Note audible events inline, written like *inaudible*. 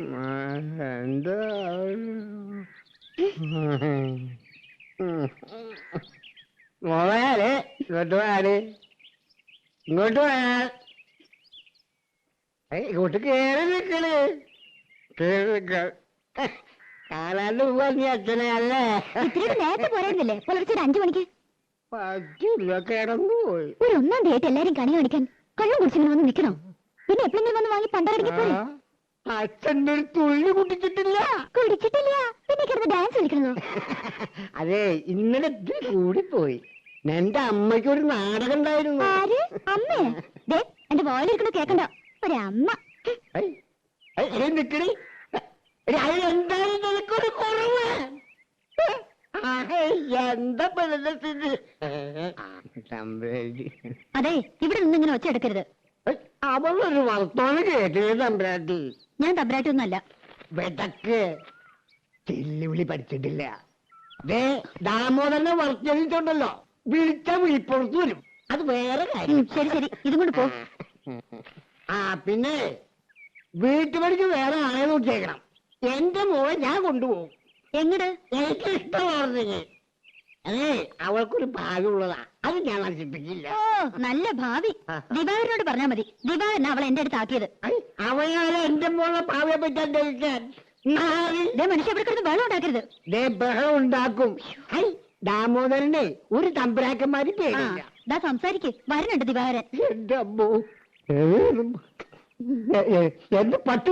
എന്താ? ഇങ്ങോട്ട് പോയാൽ ഇങ്ങോട്ട് കേറി നിക്കണ് കേറി നിക്ക കാണാണ്ട് പോവാ നീ അച്ഛനെ അല്ലേ? നേരത്തെ പോരായിരുന്നില്ലേ? പുലർച്ചെ ഒരു അഞ്ചു മണിക്ക്? പറ്റില്ല കിടന്നു പോയി. ഒരു ഒന്നാം തീയതി എല്ലാരും കണി കാണിക്കാൻ കള്ളം കുടിച്ചിങ്ങനെ വന്ന് നിൽക്കണോ? പിന്നെ എപ്പോഴെങ്കിലും വന്ന് വാങ്ങി പണ്ടരടിക്ക് ആ, അച്ഛന്റെ ഒരു തുള്ളി കുട്ടിച്ചിട്ടില്ല കുടിച്ചിട്ടില്ല. പിന്നെ കിടന്ന് ഡാൻസ് *laughs* അതെ ഇന്നലെ കൂടിപ്പോയി. എന്റെ അമ്മയ്ക്ക് ഒരു നാടകം ഉണ്ടായിരുന്നു. ആര്? അമ്മേ? ദേ എന്റെ വോയിലിരിക്കണ കേക്കണ്ട ഒരമ്മ ഐ, ഐ, ഐ, നിക്കടി. എടി, അത് എന്താണ് നിനക്കൊരു കുറവ്? ആ, എന്താ പെണ്ണിന്റെ സ്ഥിതി? ആ, തമ്പുരാട്ടി. അതെ ഇവിടെ നിന്ന് ഇങ്ങനെ ഒച്ച എടുക്കരുത്. അവളൊരു വർത്തമാനം കേട്ടില്ല തമ്പ്രാട്ടി? ഞാൻ തബ്രായിട്ടൊന്നുമല്ല വെടക്ക്. ചെല്ലുവിളി പഠിച്ചിട്ടില്ല. ദേ ദാമോദരനെ വർത്തിച്ചുണ്ടല്ലോ വിളിച്ച വിളിപ്പുറത്ത് വരും. അത് വേറെ കാര്യം. ശരി ശരി. ഇതും കൊണ്ട് പോ. ആ പിന്നെ വീട്ടുപടിക്ക് വേറെ ആളെ നോക്കിയേക്കണം എന്റെ മോളെ ഞാൻ കൊണ്ടുപോകും. എങ്ങട്? എനിക്ക് ഇഷ്ടമാർന്നെങ്കിൽ അതെ അവൾക്കൊരു ഭാഗ്യമുള്ളതാ അത് ഞാൻ നശിപ്പിക്കില്ല. ഓ നല്ല ഭാവി. ദിവാകരനോട് പറഞ്ഞാ മതി. ദിവാകരനാ അവൾ എന്റെ അടുത്ത് ആക്കിയത്. ഐ, അവനാണ് എന്റെ മോളെ ഭാവിയെ പറ്റി അന്വേഷിക്കാൻ ദേ മനുഷ്യ ഇവിടെ കിടന്ന് വെള്ളം ഉണ്ടാക്കരുത്. ദേ ബഹളം ഉണ്ടാക്കും. ഹൈ ദാമോദരനെ ഒരു തമ്പുരാക്കന്മാരും പേടില്ല ദാ സംസാരിക്ക്. വരുന്നുണ്ട് ദിവാകരൻ. എന്റെ അമ്മോ എന്റെ പട്ടി